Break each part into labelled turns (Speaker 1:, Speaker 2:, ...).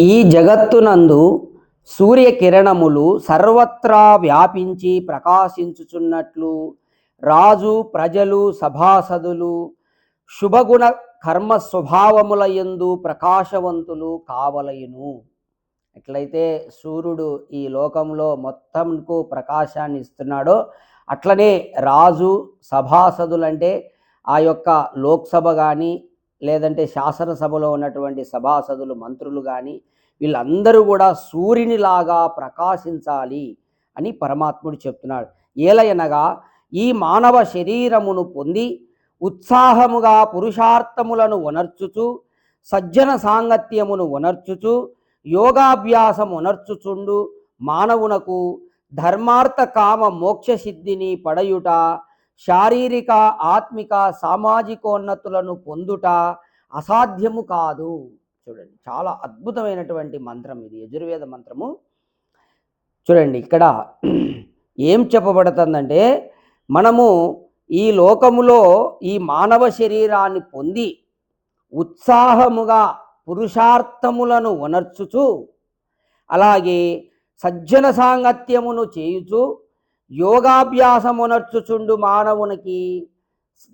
Speaker 1: ఈ జగత్తునందు సూర్యకిరణములు సర్వత్రా వ్యాపించి ప్రకాశించుచున్నట్లు రాజు ప్రజలు సభాసదులు శుభగుణ కర్మ స్వభావముల యందు ప్రకాశవంతులు కావలయును. ఎట్లయితే సూర్యుడు ఈ లోకంలో మొత్తంకు ప్రకాశాన్ని ఇస్తున్నాడో అట్లనే రాజు సభాసదులంటే ఆ యొక్క లోక్సభ కానీ లేదంటే శాసనసభలో ఉన్నటువంటి సభాసదులు మంత్రులు కానీ వీళ్ళందరూ కూడా సూర్యునిలాగా ప్రకాశించాలి అని పరమాత్ముడు చెప్తున్నాడు. ఏలయనగా ఈ మానవ శరీరమును పొంది ఉత్సాహముగా పురుషార్థములను ఉనర్చుచు సజ్జన సాంగత్యమును ఉనర్చుచు యోగాభ్యాసం ఉనర్చుచుండు మానవునకు ధర్మార్థ కామ మోక్ష సిద్ధిని పడయుట శారీరక ఆత్మిక సామాజికోన్నతులను పొందుట అసాధ్యము కాదు. చూడండి చాలా అద్భుతమైనటువంటి మంత్రం ఇది యజుర్వేద మంత్రము. చూడండి ఇక్కడ ఏం చెప్పబడుతుందంటే మనము ఈ లోకములో ఈ మానవ శరీరాన్ని పొంది ఉత్సాహముగా పురుషార్థములను ఉనర్చుచు అలాగే సజ్జన సాంగత్యమును చేయుచు యోగాభ్యాసమునర్చుచుండు మానవునికి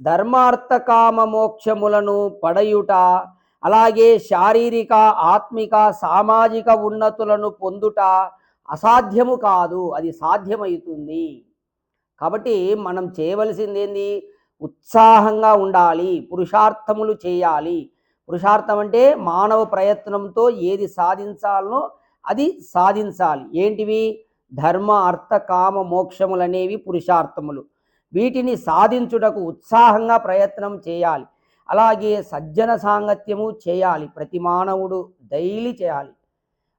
Speaker 1: ధర్మార్థ కామ మోక్షములను పడయుట అలాగే శారీరక ఆత్మిక సామాజిక ఉన్నతులను పొందుట అసాధ్యము కాదు అది సాధ్యమవుతుంది కాబట్టి మనం చేయవలసింది ఏంది ఉత్సాహంగా ఉండాలి పురుషార్థములు చేయాలి. పురుషార్థం అంటే మానవ ప్రయత్నంతో ఏది సాధించాలనో అది సాధించాలి. ఏంటివి? ధర్మ అర్థ కామ మోక్షములనేవి పురుషార్థములు. వీటిని సాధించుటకు ఉత్సాహంగా ప్రయత్నం చేయాలి. అలాగే సజ్జన సాంగత్యము చేయాలి. ప్రతి మానవుడు డైలీ చేయాలి.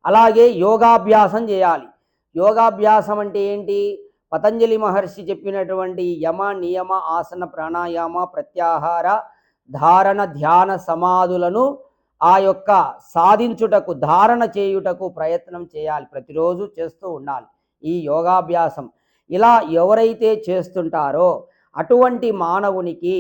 Speaker 1: అలాగే యోగాభ్యాసం చేయాలి. యోగాభ్యాసం అంటే ఏంటి? పతంజలి మహర్షి చెప్పినటువంటి యమ నియమ ఆసన ప్రాణాయామ ప్రత్యాహార ధారణ ధ్యాన సమాధులను ఆ యొక్క సాధించుటకు ధారణ చేయుటకు ప్రయత్నం చేయాలి. ప్రతిరోజు చేస్తూ ఉండాలి. ఈ యోగాభ్యాసం ఇలా ఎవరైతే చేస్తుంటారో అటువంటి మానవునికి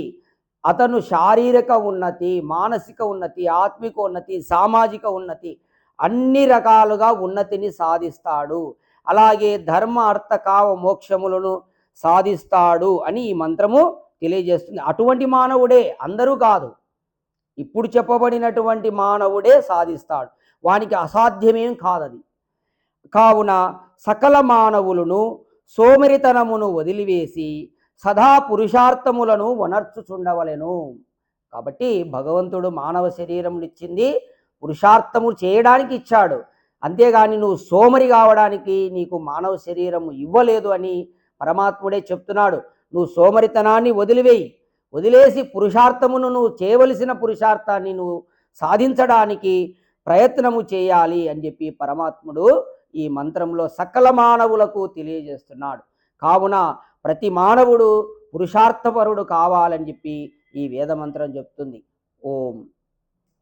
Speaker 1: అతను శారీరక ఉన్నతి మానసిక ఉన్నతి ఆత్మిక ఉన్నతి సామాజిక ఉన్నతి అన్ని రకాలుగా ఉన్నతిని సాధిస్తాడు. అలాగే ధర్మ అర్థ కామ మోక్షములను సాధిస్తాడు అని ఈ మంత్రము తెలియజేస్తుంది. అటువంటి మానవుడే అందరూ కాదు. ఇప్పుడు చెప్పబడినటువంటి మానవుడే సాధిస్తాడు. వానికి అసాధ్యమేం కాదది. కావున సకల మానవులను సోమరితనమును వదిలివేసి సదా పురుషార్థములను వనర్చుచుండవలెను. కాబట్టి భగవంతుడు మానవ శరీరమునిచ్చింది పురుషార్థము చేయడానికి ఇచ్చాడు. అంతేగాని నువ్వు సోమరి కావడానికి నీకు మానవ శరీరము ఇవ్వలేదు అని పరమాత్ముడే చెప్తున్నాడు. నువ్వు సోమరితనాన్ని వదిలివేయి. వదిలేసి పురుషార్థమును నువ్వు చేయవలసిన పురుషార్థాన్ని నువ్వు సాధించడానికి ప్రయత్నము చేయాలి అని చెప్పి పరమాత్ముడు ఈ మంత్రంలో సకల మానవులకు తెలియజేస్తున్నాడు. కావున ప్రతి మానవుడు పురుషార్థపరుడు కావాలని చెప్పి ఈ వేదమంత్రం చెప్తుంది. ఓం.